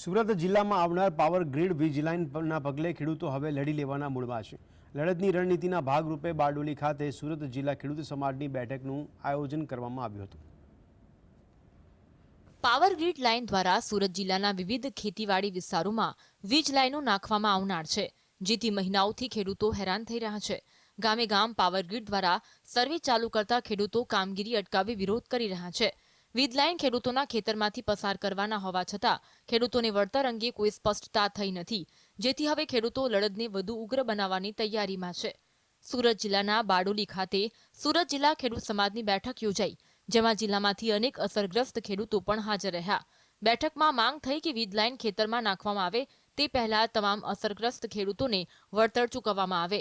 સુરત જિલ્લામાં આવનાર power grid વીજ લાઇનના પગલે ખેડૂતો હવે લડી લેવાના મૂળમાં છે. લડતની રણનીતિના ભાગરૂપે બારડોલી ખાતે સુરત જિલ્લા ખેડૂત સમાજની બેઠકનું આયોજન કરવામાં આવ્યું હતું. પાવર ગ્રીડ લાઇન દ્વારા સુરત જિલ્લાના વિવિધ ખેતીવાડી વિસ્તારોમાં વીજ લાઇનો નાખવામાં આવનાર છે, જેથી મહિનાઓથી ખેડૂતો હેરાન થઈ રહ્યા છે. ગામે ગામ પાવર ગ્રીડ દ્વારા સર્વે ચાલુ કરતા ખેડૂતો કામગીરી અટકાવી વિરોધ કરી રહ્યા છે. વીજ લાઇન ખેડૂતોના ખેતરમાંથી પસાર કરવાના હોવા છતાં ખેડૂતોને વળતર અંગે કોઈ સ્પષ્ટતા થઈ નથી. જેથી હવે ખેડૂતો લડતને વધુ ઉગ્ર બનાવવાની તૈયારીમાં છે. સુરત જિલ્લાના બારડોલી ખાતે સુરત જિલ્લા ખેડૂત સમાજની બેઠક યોજાઈ, જેમાં જિલ્લામાંથી અનેક અસરગ્રસ્ત ખેડૂતો પણ હાજર રહ્યા. બેઠકમાં માંગ થઈ કે વીજલાઇન ખેતરમાં નાખવામાં આવે, તે પહેલા તમામ અસરગ્રસ્ત ખેડૂતોને વળતર ચૂકવવામાં આવે.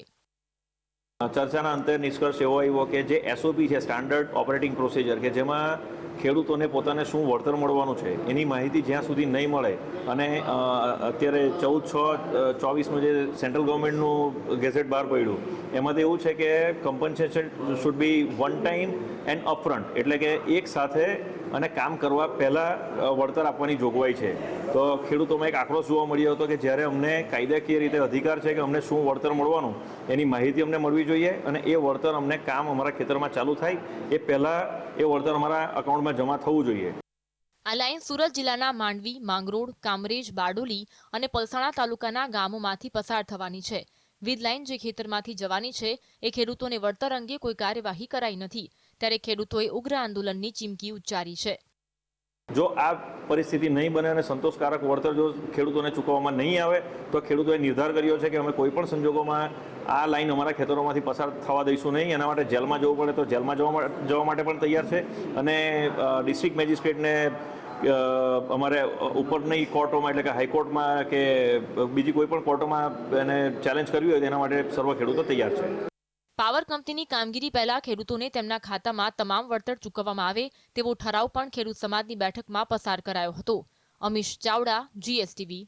ચર્ચાના અંતે નિષ્કર્ષ એવો આવ્યો કે જે એસઓપી છે સ્ટાન્ડર્ડ ઓપરેટિંગ પ્રોસિજર કે જેમાં ખેડૂતોને પોતાને શું વળતર મળવાનું છે, એની માહિતી જ્યાં સુધી નહીં મળે અને અત્યારે ચૌદ છ ચોવીસનું જે સેન્ટ્રલ ગવર્મેન્ટનું ગેઝેટ બહાર પડ્યું, એમાં તો એવું છે કે compensation should be one time and upfront એટલે કે એક સાથે અને કામ કરવા પહેલાં વળતર આપવાની જોગવાઈ છે. તો ખેડૂતોમાં એક આક્રોશ જોવા મળ્યો હતો કે જ્યારે અમને કાયદાકીય રીતે અધિકાર છે કે અમને શું વળતર મળવાનું, એની માહિતી અમને મળવી જોઈએ અને એ વળતર અમને કામ અમારા ખેતરમાં ચાલુ થાય, એ પહેલાં એ વળતર અમારા અકાઉન્ટમાં જમા થવું જોઈએ. આ લાઇન સુરત જિલ્લાના માંડવી, માંગરોળ, કામરેજ, બારડોલી અને પલસાણા તાલુકાના ગામોમાંથી પસાર થવાની છે. વીજ લાઇન જે ખેતરમાંથી જવાની છે, એ ખેડૂતોને વળતર અંગે કોઈ કાર્યવાહી કરાઈ નથી. ત્યારે ખેડૂતોએ ઉગ્ર આંદોલનની ચીમકી ઉચ્ચારી છે. જો આ પરિસ્થિતિ નહીં બને અને સંતોષકારક વળતર જો ખેડૂતોને ચૂકવવામાં નહીં આવે, તો ખેડૂતોએ નિર્ધાર કર્યો છે કે અમે કોઈ પણ સંજોગોમાં આ લાઈન અમારા ખેતરોમાંથી પસાર થવા દઈશું નહીં. એના માટે જેલમાં જવું પડે તો જેલમાં જવા જવા માટે પણ તૈયાર છે. અને ડિસ્ટ્રિક્ટ મેજિસ્ટ્રેટને અમારે ઉપરની કોર્ટોમાં એટલે કે હાઈકોર્ટમાં કે બીજી કોઈ પણ કોર્ટોમાં એને ચેલેન્જ કરવી હોય તો એના માટે સર્વ ખેડૂતો તૈયાર છે. પાવર કંપનીની કામગીરી પહેલા ખેડૂતોને તેમના ખાતામાં તમામ વળતર ચૂકવવામાં આવે તેવો ઠરાવ પણ ખેડૂત સમાજની બેઠકમાં પસાર કરાયો હતો. અમીશ ચાવડા જીએસટીવી